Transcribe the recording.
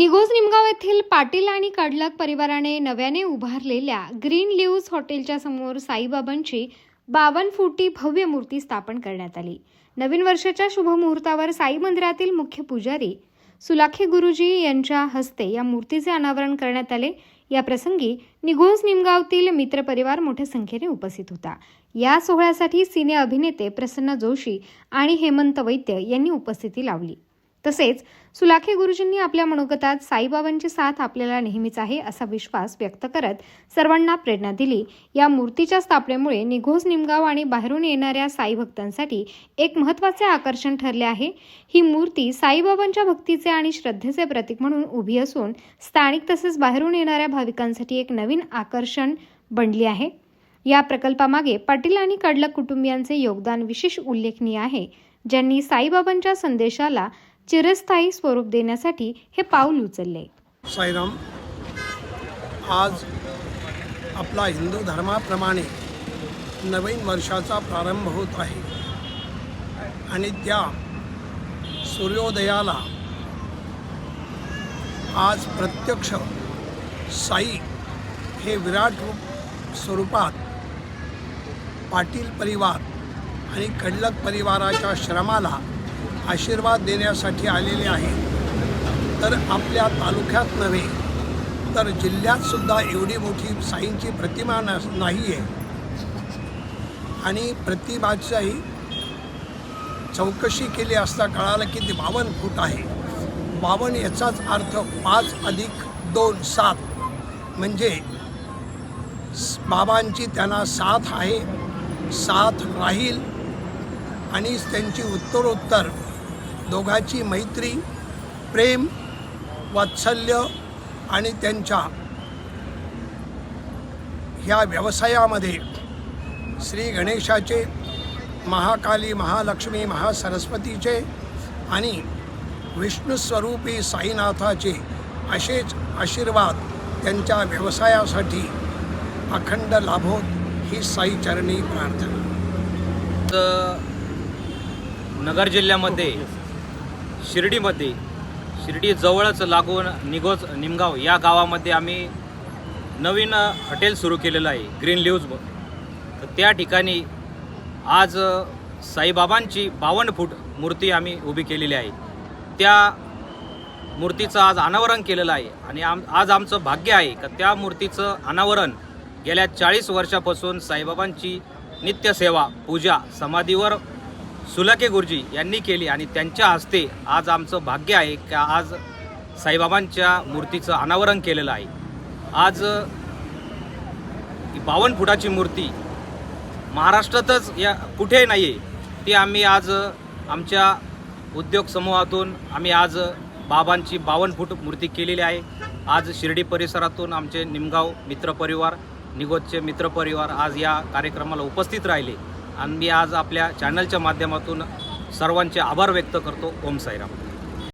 निगोज निमगाव येथील पाटील आणि कडलक परिवाराने नव्याने उभारलेल्या ग्रीन लिव्ज हॉटेलच्या समोर साईबाबांची बावन फुटी भव्य मूर्ती स्थापन करण्यात आली. नवीन वर्षाच्या शुभमुहूर्तावर साई मंदिरातील मुख्य पुजारी सुलाखे गुरुजी यांच्या हस्ते या मूर्तीचे अनावरण करण्यात आले. या प्रसंगी निगोज निमगावतील मित्रपरिवार मोठ्या संख्येने उपस्थित होता. या सोहळ्यासाठी सिने अभिनेते प्रसन्न जोशी आणि हेमंत वैद्य यांनी उपस्थिती लावली. तसेच सुलाखे गुरुजींनी आपल्या मनोगतात साईबाबांची साथ आपल्याला नेहमीच आहे असा विश्वास व्यक्त करत सर्वांना प्रेरणा दिली. या मूर्तीच्या स्थापनेमुळे निघोज निमगाव आणि बाहेरून येणाऱ्या साई भक्तांसाठी एक महत्त्वाचे आकर्षण ठरले आहे. ही मूर्ती साईबाबांच्या भक्तीचे आणि श्रद्धेचे प्रतीक म्हणून उभी असून स्थानिक तसेच बाहेरून येणाऱ्या भाविकांसाठी एक नवीन आकर्षण बनली आहे. या प्रकल्पामागे पाटील आणि कडलक कुटुंबियांचे योगदान विशेष उल्लेखनीय आहे. ज्यांनी साईबाबांच्या संदेशाला चिरस्थायी स्वरूप देण्यासाठी हे पाऊल उचलले. साईराम आज आपला हिंदू धर्माप्रमाणे नवीन वर्षाचा प्रारंभ होत आहे आणि त्या सूर्योदयाला आज प्रत्यक्ष साई हे विराट रूप स्वरूपात पाटील परिवार आणि कडलक परिवाराच्या श्रमाला आशीर्वाद देण्यासाठी आलेले आहेत तर आपल्या तालुक्यात नव्हे तर जिल्ह्यात सुद्धा एवढी मोठी साईंची प्रतिमा नस नाही आहे आणि प्रतिमाचाही चौकशी केली असता कळालं की ती बावन्न फूट आहे. बावन्न याचाच अर्थ पाच अधिक दोन सात. म्हणजे बाबांची त्यांना साथ आहे साथ राहील आणि त्यांची उत्तरोत्तर दोघांची मैत्री प्रेम वात्सल्य आणि त्यांच्या ह्या व्यवसायामध्ये श्री गणेशाचे महाकाली महालक्ष्मी महासरस्वतीचे आणि विष्णुस्वरूपी साईनाथाचे असेच आशीर्वाद त्यांच्या व्यवसायासाठी अखंड लाभोत ही साईचरणी प्रार्थना. नगर जिल्ह्यामध्ये शिर्डीमध्ये शिर्डी जवळच लागून निगोज निमगाव या गावामध्ये आम्ही नवीन हॉटेल सुरू केलेलं आहे ग्रीन लिव्ज तर त्या ठिकाणी आज साईबाबांची बावन्न फूट मूर्ती आम्ही उभी केलेली आहे. त्या मूर्तीचं आज अनावरण केलेलं आहे आणि आम आज आमचं भाग्य आहे का त्या मूर्तीचं अनावरण गेल्या चाळीस वर्षापासून साईबाबांची नित्यसेवा पूजा समाधीवर सुलाके गुरुजी यांनी केली आणि त्यांच्या हस्ते आज आमचं भाग्य आहे की आज साईबाबांच्या मूर्तीचं अनावरण केलेलं आहे. आज बावन बावन्न फुटाची मूर्ती महाराष्ट्रातच या कुठेही नाही आहे ती आम्ही आज आमच्या उद्योग समूहातून आम्ही आज बाबांची बावन्न फूट मूर्ती केलेली आहे. आज शिर्डी परिसरातून आमचे निमगाव मित्रपरिवार निगोजचे मित्रपरिवार आज या कार्यक्रमाला उपस्थित राहिले. आणि मी आज आपल्या चॅनलच्या माध्यमातून सर्वांचे आभार व्यक्त करतो. ओम साईराम.